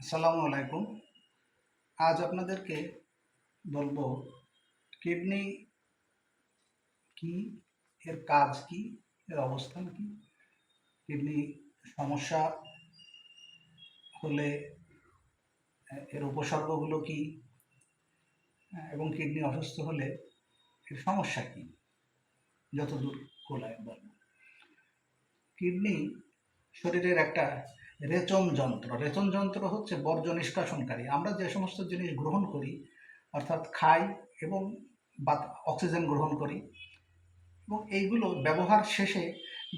আসসালামু আলাইকুম। আজ আপনাদেরকে বলব কিডনি কি, এর কাজ কি, এর অবস্থান কি? কিডনি সমস্যা হলে, এর উপসর্গগুলো কি? এবং কিডনি অসুস্থ হলে এর সমস্যা কি? যতদূর কোলায় বলব কিডনি শরীরের একটা রেচন যন্ত্র। রেচন যন্ত্র হচ্ছে বর্জ্য নিষ্কাশনকারী। আমরা যে সমস্ত জিনিস গ্রহণ করি, অর্থাৎ খাই এবং অক্সিজেন গ্রহণ করি, এবং এইগুলো ব্যবহার শেষে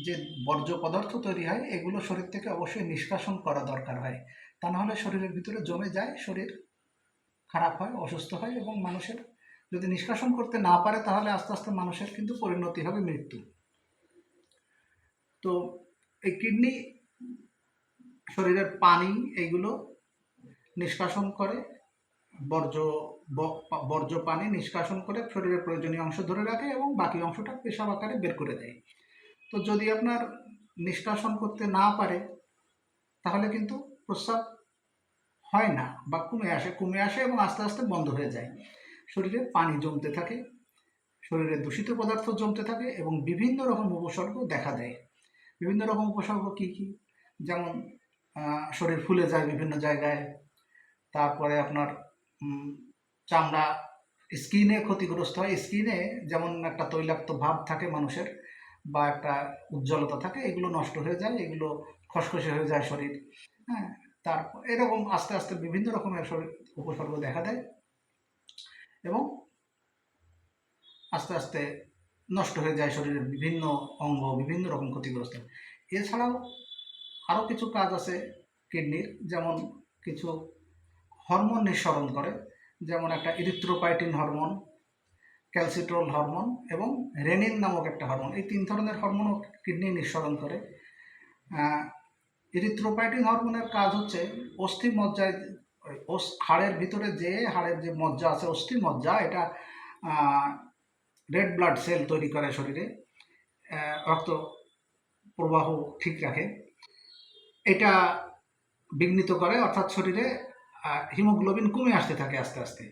যে বর্জ্য পদার্থ তৈরি হয়, এগুলো শরীর থেকে অবশ্যই নিষ্কাশন করা দরকার হয়। তা নাহলে শরীরের ভিতরে জমে যায়, শরীর খারাপ হয়, অসুস্থ হয় এবং মানুষের যদি নিষ্কাশন করতে না পারে, তাহলে আস্তে আস্তে মানুষের কিন্তু পরিণতি হবে মৃত্যু। তো এই কিডনি শরীরের পানি এইগুলো নিষ্কাশন করে, বর্জ্য বর্জ্য পানি নিষ্কাশন করে শরীরের প্রয়োজনীয় অংশ ধরে রাখে এবং বাকি অংশটা পেশাব আকারে বের করে দেয়। তো যদি আপনার নিষ্কাশন করতে না পারে, তাহলে কিন্তু প্রস্রাব হয় না বা কমে আসে কমে আসে এবং আস্তে আস্তে বন্ধ হয়ে যায়। শরীরে পানি জমতে থাকে, শরীরে দূষিত পদার্থ জমতে থাকে এবং বিভিন্ন রকম উপসর্গ দেখা দেয়। বিভিন্ন রকম উপসর্গ কি কি? যেমন শরীর ফুলে যায় বিভিন্ন জায়গায়। তারপরে আপনার চামড়া স্কিনে ক্ষতিগ্রস্ত হয়। স্কিনে যেমন একটা তৈলাক্ত ভাব থাকে মানুষের বা একটা উজ্জ্বলতা থাকে, এগুলো নষ্ট হয়ে যায়, এগুলো খসখসে হয়ে যায় শরীর। হ্যাঁ তারপর এরকম আস্তে আস্তে বিভিন্ন রকমের শরীর উপসর্গ দেখা দেয় এবং আস্তে আস্তে নষ্ট হয়ে যায় শরীরের বিভিন্ন অঙ্গ, বিভিন্ন রকম ক্ষতিগ্রস্ত। এছাড়াও আরও কিছু কাজ আছে কিডনির, যেমন কিছু হরমোন নিঃসরণ করে, যেমন একটা ইরিথ্রোপাইটিন হরমোন ক্যালসিট্রল হরমোন এবং রেনিন নামক একটা হরমোন এই তিন ধরনের হরমোনও কিডনি নিঃসরণ করে। ইরিথ্রোপাইটিন হরমোনের কাজ হচ্ছে অস্থি মজ্জায় হাড়ের ভিতরে যে হাড়ের যে মজ্জা আছে অস্থি মজ্জা এটা রেড ব্লাড সেল তৈরি করে শরীরে। রক্ত প্রবাহ ঠিক রাখে। এটা বিঘ্নিত করে, অর্থাৎ শরীরে হিমোগ্লোবিন কমে আসতে থাকে আস্তে আস্তে।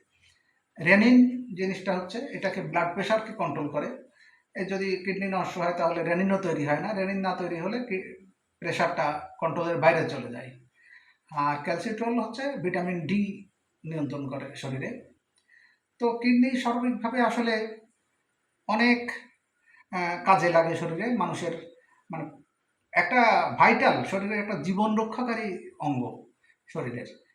রেনিন জিনিসটা হচ্ছে, এটাকে ব্লাড প্রেশারকে কন্ট্রোল করে। এ যদি কিডনি নষ্ট হয়, তাহলে রেনিনও তৈরি হয় না। রেনিন না তৈরি হলে প্রেশারটা কন্ট্রোলের বাইরে চলে যায়। আর ক্যালসিট্রল হচ্ছে ভিটামিন ডি নিয়ন্ত্রণ করে শরীরে। তো কিডনি সার্বিকভাবে আসলে অনেক কাজে লাগে শরীরে। মানুষের মানে একটা ভাইটাল শরীরের একটা জীবন রক্ষাকারী অঙ্গ শরীরের।